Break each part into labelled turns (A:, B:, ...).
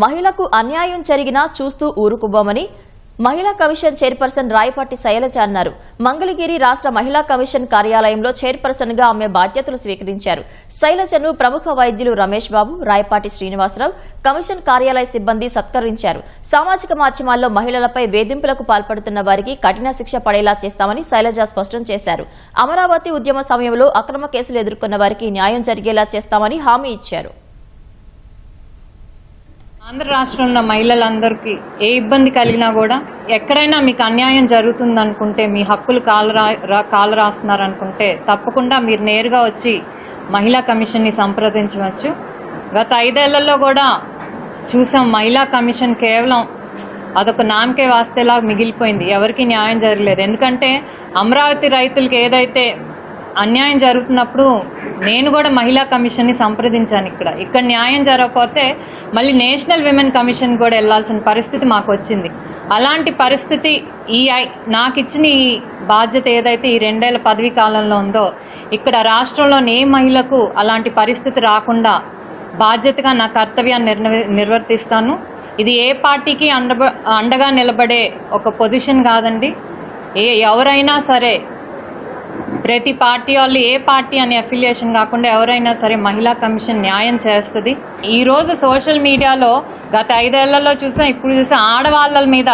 A: మహిళకు అన్యాయం జరిగినా చూస్తూ ఊరుకుబోమని మహిళా కమిషన్ చైర్పర్సన్ రాయపాటి శైలజ అన్నారు. మంగళగిరి రాష్ట్ర మహిళా కమిషన్ కార్యాలయంలో చైర్పర్సన్గా ఆమె బాధ్యతలు స్వీకరించారు. శైలజను ప్రముఖ వైద్యులు రమేష్ బాబు రాయపాటి శ్రీనివాసరావు కమిషన్ కార్యాలయ సిబ్బంది సత్కరించారు. సామాజిక మాధ్యమాల్లో మహిళలపై వేధింపులకు పాల్పడుతున్న వారికి కఠిన శిక్ష పడేలా చేస్తామని శైలజ స్పష్టం చేశారు. అమరావతి ఉద్యమ సమయంలో అక్రమ కేసులు ఎదుర్కొన్న వారికి న్యాయం జరిగేలా చేస్తామని హామీ ఇచ్చారు.
B: ఆంధ్ర రాష్ట్రంలో ఉన్న మహిళలందరికీ ఏ ఇబ్బంది కలిగినా కూడా ఎక్కడైనా మీకు అన్యాయం జరుగుతుంది అనుకుంటే మీ హక్కులు కాలరా కాలు రాస్తున్నారు అనుకుంటే తప్పకుండా మీరు నేరుగా వచ్చి మహిళా కమిషన్ని సంప్రదించవచ్చు. గత ఐదేళ్ళలో కూడా చూసాం మహిళా కమిషన్ కేవలం అదొక నామకే వాస్తేలా మిగిలిపోయింది. ఎవరికి న్యాయం జరగలేదు. ఎందుకంటే అమరావతి రైతులకి ఏదైతే అన్యాయం జరుగుతున్నప్పుడు నేను కూడా మహిళా కమిషన్ని సంప్రదించాను ఇక్కడ. ఇక్కడ న్యాయం జరగకపోతే మళ్ళీ నేషనల్ విమెన్ కమిషన్ కూడా వెళ్ళాల్సిన పరిస్థితి మాకు వచ్చింది. అలాంటి పరిస్థితి ఈ నాకు ఇచ్చిన ఈ బాధ్యత ఏదైతే ఈ రెండేళ్ళ పదవీ కాలంలో ఉందో ఇక్కడ రాష్ట్రంలోని ఏ మహిళకు అలాంటి పరిస్థితి రాకుండా బాధ్యతగా నా కర్తవ్యాన్ని నిర్వర్తిస్తాను. ఇది ఏ పార్టీకి అండ అండగా నిలబడే ఒక పొజిషన్ కాదండి. ఏ ఎవరైనా సరే ప్రతి పార్టీ వాళ్ళు ఏ పార్టీ అనే అఫిలియేషన్ కాకుండా ఎవరైనా సరే మహిళా కమిషన్ న్యాయం చేస్తుంది. ఈ రోజు సోషల్ మీడియాలో గత ఐదేళ్ళలో చూసాం ఇప్పుడు చూసాం ఆడవాళ్ళ మీద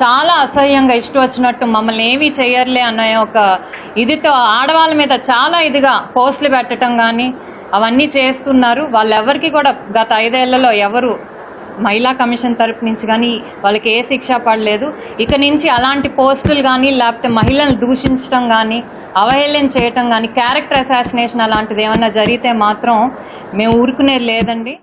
B: చాలా అసహ్యంగా ఇష్టం వచ్చినట్టు మమ్మల్ని ఏమీ చేయర్లే అనే ఒక ఇదితో ఆడవాళ్ళ మీద చాలా ఇదిగా పోస్టులు పెట్టడం కానీ అవన్నీ చేస్తున్నారు. వాళ్ళెవరికి కూడా గత ఐదేళ్ళలో ఎవరు మహిళా కమిషన్ తరపు నుంచి కానీ వాళ్ళకి ఏ శిక్ష పడలేదు. ఇక నుంచి అలాంటి పోస్టులు కానీ లేకపోతే మహిళలను దూషించడం కానీ అవహేళన చేయటం కానీ క్యారెక్టర్ అసాసినేషన్ అలాంటిది ఏమన్నా జరిగితే మాత్రం మేము ఊరుకునేది లేదండి.